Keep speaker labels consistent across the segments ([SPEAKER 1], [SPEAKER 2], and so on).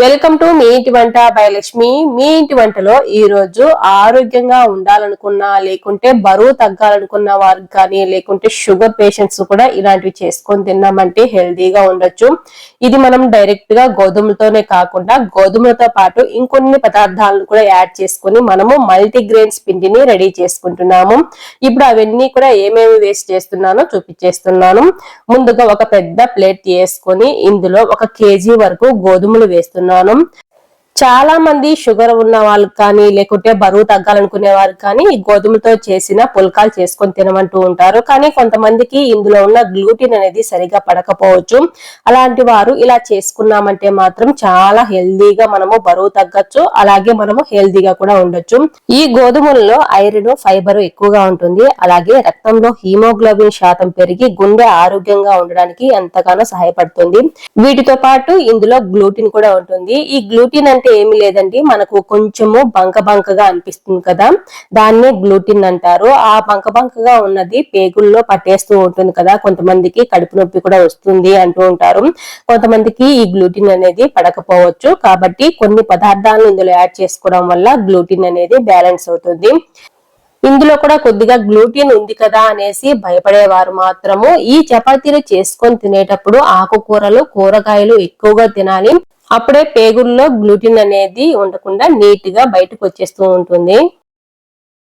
[SPEAKER 1] Welcome to me ఇంటి వంట by Lakshmi. మీ ఇంటి వంటలో ఈ రోజు ఆరోగ్యంగా ఉండాలనుకున్నా లేకుంటే బరువు తగ్గాలనుకున్న వారికి కానీ లేకుంటే షుగర్ పేషెంట్స్ కూడా ఇలాంటివి చేసుకొని తిన్నామంటే హెల్దీగా ఉండొచ్చు. ఇది మనం డైరెక్ట్గా గోధుమలతోనే కాకుండా గోధుమలతో పాటు ఇంకొన్ని పదార్థాలను కూడా యాడ్ చేసుకొని మనము మల్టీగ్రెయిన్స్ పిండిని రెడీ చేసుకుంటున్నాము. ఇప్పుడు అవన్నీ కూడా ఏమేమి వేస్ట్ చేస్తున్నానో చూపించేస్తున్నాను. ముందుగా ఒక పెద్ద ప్లేట్ తీసుకొని ఇందులో ఒక కేజీ వరకు గోధుమలు వేస్తున్నాను. இருந்தாலும் చాలా మంది షుగర్ ఉన్న వాళ్ళకి కానీ లేకుంటే బరువు తగ్గాలనుకునే వారికి కానీ గోధుమతో చేసిన పుల్కాలు చేసుకొని తినమంటూ ఉంటారు. కానీ కొంతమందికి ఇందులో ఉన్న గ్లూటిన్ అనేది సరిగా పడకపోవచ్చు. అలాంటి వారు ఇలా చేసుకున్నామంటే మాత్రం చాలా హెల్దీగా మనము బరువు తగ్గచ్చు అలాగే మనము హెల్దీగా కూడా ఉండొచ్చు. ఈ గోధుమలలో ఐరన్ ఫైబర్ ఎక్కువగా ఉంటుంది. అలాగే రక్తంలో హీమోగ్లోబిన్ శాతం పెరిగి గుండె ఆరోగ్యంగా ఉండడానికి ఎంతగానో సహాయపడుతుంది. వీటితో పాటు ఇందులో గ్లూటిన్ కూడా ఉంటుంది. ఈ గ్లూటిన్ అంటే ఏమి లేదండి. మనకు కొంచెము బంక బంకగా అనిపిస్తుంది కదా. దాన్ని గ్లూటిన్ అంటారు. ఆ బంక బంకగా ఉన్నది పేగుల్లో పట్టేస్తూ ఉంటుంది కదా. కొంతమందికి కడుపు నొప్పి కూడా వస్తుంది అంటూ ఉంటారు. కొంతమందికి ఈ గ్లూటిన్ అనేది పడకపోవచ్చు. కాబట్టి కొన్ని పదార్థాలను ఇందులో యాడ్ చేసుకోవడం వల్ల గ్లూటిన్ అనేది బ్యాలెన్స్ అవుతుంది. ఇందులో కూడా కొద్దిగా గ్లూటిన్ ఉంది కదా అనేసి భయపడేవారు మాత్రము. ఈ చపాతీలు చేసుకొని తినేటప్పుడు ఆకుకూరలు కూరగాయలు ఎక్కువగా తినాలి. అప్పుడే పేగుల్లో గ్లూటిన్ అనేది ఉండకుండా నీట్గా బయటకు వచ్చేస్తూ ఉంటుంది.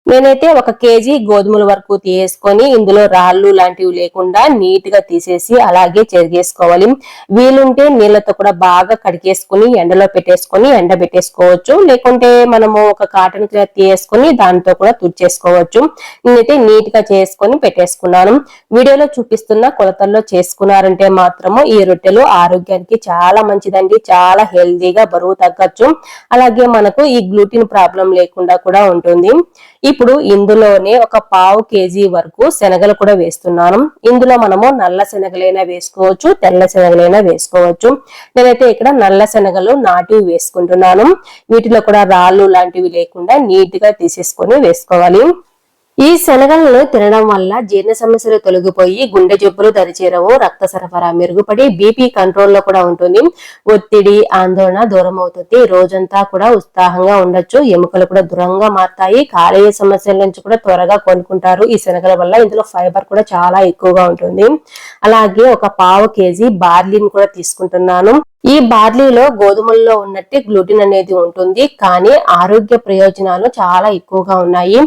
[SPEAKER 1] నేనైతే ఒక కేజీ గోధుమల వరకు తీసుకొని ఇందులో రాళ్ళు లాంటివి లేకుండా నీట్గా తీసేసి అలాగే చెరిగేసుకోవాలి. వీలుంటే నీళ్ళతో కూడా బాగా కడిగేసుకుని ఎండలో పెట్టేసుకొని ఎండ పెట్టేసుకోవచ్చు లేకుంటే మనము ఒక కాటన్ క్లాత్ తీసుకొని దాంతో కూడా తుడిచేసుకోవచ్చు. నేనైతే నీట్గా చేసుకొని పెట్టేసుకున్నాను. వీడియోలో చూపిస్తున్న కొలతల్లో చేసుకున్నారంటే మాత్రము ఈ రొట్టెలు ఆరోగ్యానికి చాలా మంచిదండి. చాలా హెల్దీగా బరువు తగ్గచ్చు. అలాగే మనకు ఈ గ్లూటిన్ ప్రాబ్లం లేకుండా కూడా ఉంటుంది. ఇప్పుడు ఇందులోనే ఒక పావు కేజీ వరకు శనగలు కూడా వేస్తున్నాను. ఇందులో మనము నల్ల శనగలైనా వేసుకోవచ్చు తెల్ల శనగలైనా వేసుకోవచ్చు. నేనైతే ఇక్కడ నల్ల శనగలు నాటివి వేసుకుంటున్నాను. వీటిలో కూడా రాళ్ళు లాంటివి లేకుండా నీట్గా తీసేసుకొని వేసుకోవాలి. ఈ శనగలను తినడం వల్ల జీర్ణ సమస్యలు తొలగిపోయి గుండె జబ్బులు దరిచేరవు రక్త సరఫరా మెరుగుపడి బీపీ కంట్రోల్లో కూడా ఉంటుంది. ఒత్తిడి ఆందోళన దూరం అవుతుంది రోజంతా కూడా ఉత్సాహంగా ఉండొచ్చు. ఎముకలు కూడా దూరంగా మారుతాయి. కాలేయ సమస్యల నుంచి కూడా త్వరగా కోలుకుంటారు. ఈ శనగల వల్ల ఇందులో ఫైబర్ కూడా చాలా ఎక్కువగా ఉంటుంది. అలాగే ఒక పావు కేజీ బార్లీని కూడా తీసుకుంటున్నాను. ఈ బార్లీలో గోధుమల్లో ఉన్నట్టే గ్లూటిన్ అనేది ఉంటుంది కానీ ఆరోగ్య ప్రయోజనాలు చాలా ఎక్కువగా ఉన్నాయి.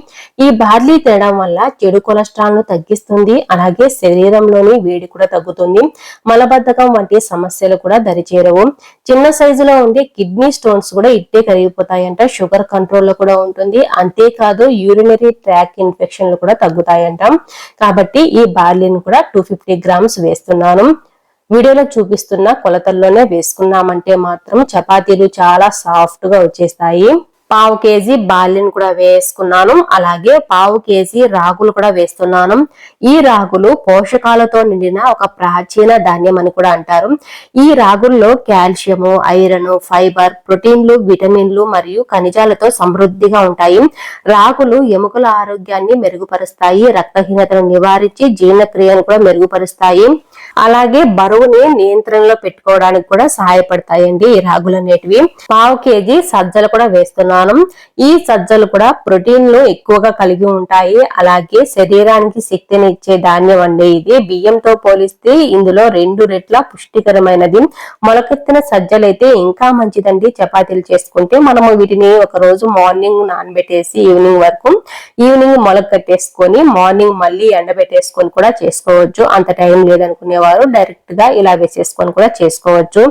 [SPEAKER 1] ఈ బార్లీ తినడం వల్ల చెడు కొలెస్ట్రాల్ను తగ్గిస్తుంది అలాగే శరీరంలోని వేడి కూడా తగ్గుతుంది. మలబద్ధకం వంటి సమస్యలు కూడా దరిచేరవు. చిన్న సైజులో ఉండే కిడ్నీ స్టోన్స్ కూడా ఇట్టే కరిగిపోతాయంట షుగర్ కంట్రోల్లో కూడా ఉంటుంది. అంతేకాదు యూరినరీ ట్రాక్ ఇన్ఫెక్షన్లు కూడా తగ్గుతాయంట. కాబట్టి ఈ బార్లీని కూడా టూ ఫిఫ్టీ గ్రామ్స్ వేస్తున్నాను. వీడియోలో చూపిస్తున్న కొలతల్లోనే వేసుకున్నామంటే మాత్రం చపాతీలు చాలా సాఫ్ట్గా వచ్చేస్తాయి. పావు కేజీ బాల్యను కూడా వేసుకున్నాను. అలాగే పావు కేజీ రాగులు కూడా వేస్తున్నాను. ఈ రాగులు పోషకాలతో నిండిన ఒక ప్రాచీన ధాన్యం అని కూడా అంటారు. ఈ రాగుల్లో కాల్షియము ఐరన్ ఫైబర్ ప్రోటీన్లు విటమిన్లు మరియు ఖనిజాలతో సమృద్ధిగా ఉంటాయి. రాగులు ఎముకల ఆరోగ్యాన్ని మెరుగుపరుస్తాయి రక్తహీనతను నివారించి జీర్ణక్రియను కూడా మెరుగుపరుస్తాయి. అలాగే బరువుని నియంత్రణలో పెట్టుకోవడానికి కూడా సహాయపడతాయండి ఈ రాగులు అనేటివి. పావు కేజీ సజ్జలు కూడా వేస్తున్నాను. ఈ సజ్జలు కూడా ప్రోటీన్లు ఎక్కువగా కలిగి ఉంటాయి. అలాగే శరీరానికి శక్తిని ఇచ్చే ధాన్యం అండి ఇది. బియ్యంతో పోలిస్తే ఇందులో రెండు రెట్ల పుష్టికరమైనది. మొలకెత్తిన సజ్జలు అయితే ఇంకా మంచిదండి చపాతీలు చేసుకుంటే. మనము వీటిని ఒక రోజు మార్నింగ్ నానబెట్టేసి ఈవినింగ్ వరకు ఈవినింగ్ మొలక కట్టేసుకొని మార్నింగ్ మళ్ళీ ఎండబెట్టేసుకొని కూడా చేసుకోవచ్చు. అంత టైం వారు డైరెక్ట్గా ఇలా వేసేసుకొని కూడా చేసుకోవచ్చు.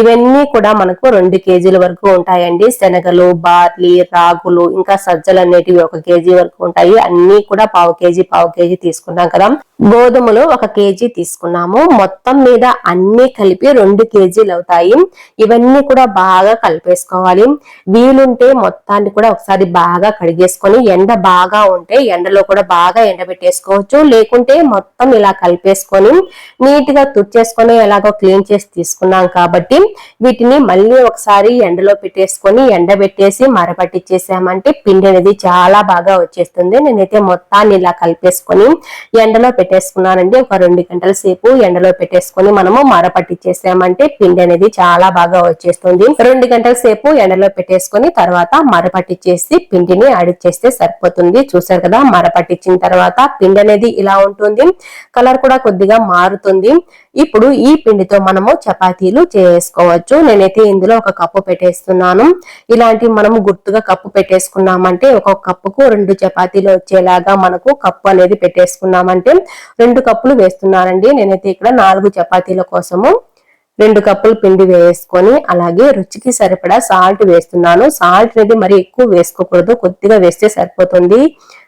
[SPEAKER 1] ఇవన్నీ కూడా మనకు రెండు కేజీల వరకు ఉంటాయండి. శనగలు బార్లీ రాగులు ఇంకా సజ్జలు అనేటివి ఒక కేజీ వరకు ఉంటాయి. అన్ని కూడా పావు కేజీ పావు కేజీ తీసుకున్నాం కదా. గోధుమలు ఒక కేజీ తీసుకున్నాము. మొత్తం మీద అన్ని కలిపి రెండు కేజీలు అవుతాయి. ఇవన్నీ కూడా బాగా కలిపేసుకోవాలి. వీలుంటే మొత్తాన్ని కూడా ఒకసారి బాగా కడిగేసుకొని ఎండ బాగా ఉంటే ఎండలో కూడా బాగా ఎండబెట్టేసుకోవచ్చు. లేకుంటే మొత్తం ఇలా కలిపేసుకొని నీట్గా తుడిచేసుకొని ఎలాగో క్లీన్ చేసి తీసుకున్నాం కాబట్టి వీటిని మళ్ళీ ఒకసారి ఎండలో పెట్టేసుకొని ఎండబెట్టేసి మరపట్టించేసామంటే పిండి అనేది చాలా బాగా వచ్చేస్తుంది. నేనైతే మొత్తాన్ని ఇలా కలిపేసుకొని ఎండలో పెట్టేసుకున్నానండి. ఒక రెండు గంటల సేపు ఎండలో పెట్టేసుకొని మనము మరపట్టించేసామంటే పిండి అనేది చాలా బాగా వచ్చేస్తుంది. రెండు గంటల సేపు ఎండలో పెట్టేసుకొని తర్వాత మరపట్టించేసి పిండిని అడిచేస్తే సరిపోతుంది. చూసారు కదా మరపట్టించిన తర్వాత పిండి అనేది ఇలా ఉంటుంది. కలర్ కూడా కొద్దిగా మారుతుంది. ఇప్పుడు ఈ పిండితో మనము చపాతీలు చేసుకోవచ్చు. నేనైతే ఇందులో ఒక కప్పు పెట్టేస్తున్నాను. ఇలాంటి మనము గుర్తుగా కప్పు పెట్టేసుకున్నామంటే ఒక కప్పుకు రెండు చపాతీలు వచ్చేలాగా మనకు కప్పు అనేది పెట్టేసుకున్నామంటే రెండు కప్పులు వేస్తున్నానండి. నేనైతే ఇక్కడ నాలుగు చపాతీల కోసము రెండు కప్పులు పిండి వేసుకొని అలాగే రుచికి సరిపడా సాల్ట్ వేస్తున్నాను. సాల్ట్ అనేది మరి ఎక్కువ వేసుకోకూడదు. కొద్దిగా వేస్తే సరిపోతుంది.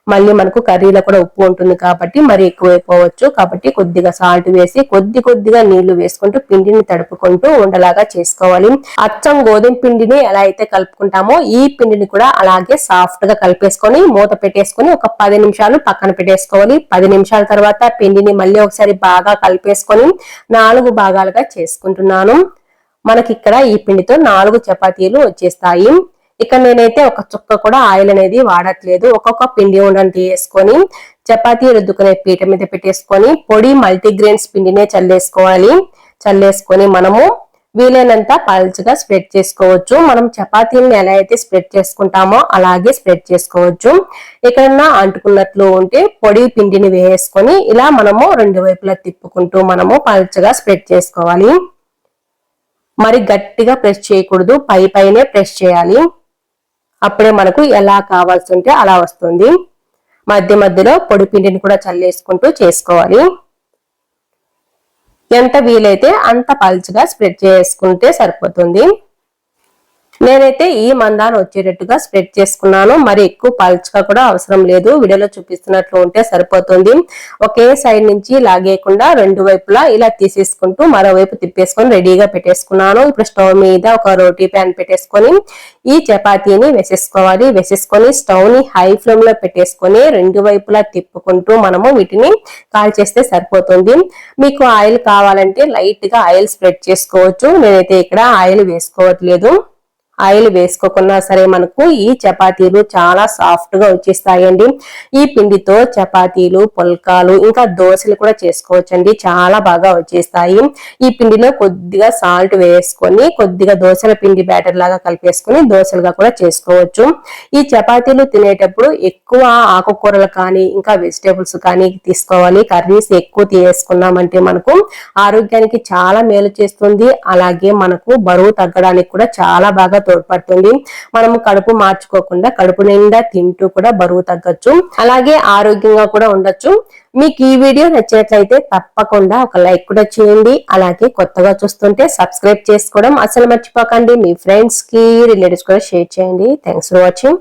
[SPEAKER 1] మళ్ళీ మనకు కర్రీలో కూడా ఉప్పు ఉంటుంది కాబట్టి మరి ఎక్కువైపోవచ్చు. కాబట్టి కొద్దిగా సాల్ట్ వేసి కొద్ది కొద్దిగా నీళ్ళు వేసుకుంటూ పిండిని తడుపుకుంటూ ఉండలాగా చేసుకోవాలి. అచ్చం గోధుమ పిండిని ఎలా అయితే కలుపుకుంటామో ఈ పిండిని కూడా అలాగే సాఫ్ట్గా కలిపేసుకొని మూత పెట్టేసుకొని ఒక పది నిమిషాలు పక్కన పెట్టేసుకోవాలి. పది నిమిషాల తర్వాత పిండిని మళ్ళీ ఒకసారి బాగా కలిపేసుకొని నాలుగు భాగాలుగా చేసుకుంటున్నాను. మనకి ఇక్కడ ఈ పిండితో నాలుగు చపాతీలు వచ్చేస్తాయి. ఇక్కడ నేనైతే ఒక చుక్క కూడా ఆయిల్ అనేది వాడట్లేదు. ఒక్కొక్క పిండి ఉండని వేసుకొని చపాతీ రుద్దుకునే పీట మీద పెట్టేసుకొని పొడి మల్టీగ్రెయిన్స్ పిండినే చల్లేసుకోవాలి. చల్లేసుకొని మనము వీలైనంత పల్చగా స్ప్రెడ్ చేసుకోవచ్చు. మనం చపాతీలను ఎలా అయితే స్ప్రెడ్ చేసుకుంటామో అలాగే స్ప్రెడ్ చేసుకోవచ్చు. ఎక్కడన్నా అంటుకున్నట్లు ఉంటే పొడి పిండిని వేసుకొని ఇలా మనము రెండు వైపులా తిప్పుకుంటూ మనము పల్చగా స్ప్రెడ్ చేసుకోవాలి. మరి గట్టిగా ప్రెస్ చేయకూడదు. పై పైనే ప్రెస్ చేయాలి. అప్పుడే మనకు ఎలా కావాల్సి ఉంటే అలా వస్తుంది. మధ్య మధ్యలో పొడి పిండిని కూడా చల్లేసుకుంటూ చేసుకోవాలి. ఎంత వీలైతే అంత పల్చగా స్ప్రెడ్ చేసుకుంటే సరిపోతుంది. నేనైతే ఈ మందాన్ని వచ్చేటట్టుగా స్ప్రెడ్ చేసుకున్నాను. మరి ఎక్కువ పల్చగా కూడా అవసరం లేదు. వీడియోలో చూపిస్తున్నట్లు ఉంటే సరిపోతుంది. ఒకే సైడ్ నుంచి లాగేయకుండా రెండు వైపులా ఇలా తీసేసుకుంటూ మరోవైపు తిప్పేసుకొని రెడీగా పెట్టేసుకున్నాను. ఇప్పుడు స్టవ్ మీద ఒక రోటీ ప్యాన్ పెట్టేసుకొని ఈ చపాతీని వేసేసుకోవాలి. వేసేసుకొని స్టవ్ని హై ఫ్లేమ్లో పెట్టేసుకొని రెండు వైపులా తిప్పుకుంటూ మనము వీటిని కాల్ చేస్తే సరిపోతుంది. మీకు ఆయిల్ కావాలంటే లైట్గా ఆయిల్ స్ప్రెడ్ చేసుకోవచ్చు. నేనైతే ఇక్కడ ఆయిల్ వేసుకోవట్లేదు. ఆయిల్ వేసుకోకున్నా సరే మనకు ఈ చపాతీలు చాలా సాఫ్ట్గా వచ్చేస్తాయండి. ఈ పిండితో చపాతీలు పుల్కాలు ఇంకా దోశలు కూడా చేసుకోవచ్చండి. చాలా బాగా వచ్చేస్తాయి. ఈ పిండిలో కొద్దిగా సాల్ట్ వేసుకొని కొద్దిగా దోశల పిండి బ్యాటర్ లాగా కలిపేసుకొని దోశలుగా కూడా చేసుకోవచ్చు. ఈ చపాతీలు తినేటప్పుడు ఎక్కువ ఆకుకూరలు కానీ ఇంకా వెజిటేబుల్స్ కానీ తీసుకోవాలి. కర్రీస్ ఎక్కువ తీసుకున్నామంటే మనకు ఆరోగ్యానికి చాలా మేలు చేస్తుంది. అలాగే మనకు బరువు తగ్గడానికి కూడా చాలా బాగా తోడ్పడుతుంది. మనము కడుపు మార్చుకోకుండా కడుపు నిండా తింటూ కూడా బరువు తగ్గొచ్చు. అలాగే ఆరోగ్యంగా కూడా ఉండొచ్చు. మీకు ఈ వీడియో నచ్చినట్లయితే తప్పకుండా ఒక లైక్ కూడా చేయండి. అలాగే కొత్తగా చూస్తుంటే సబ్స్క్రైబ్ చేసుకోవడం అసలు మర్చిపోకండి. మీ ఫ్రెండ్స్కి రిలేటివ్స్ కూడా షేర్ చేయండి. Thanks for watching.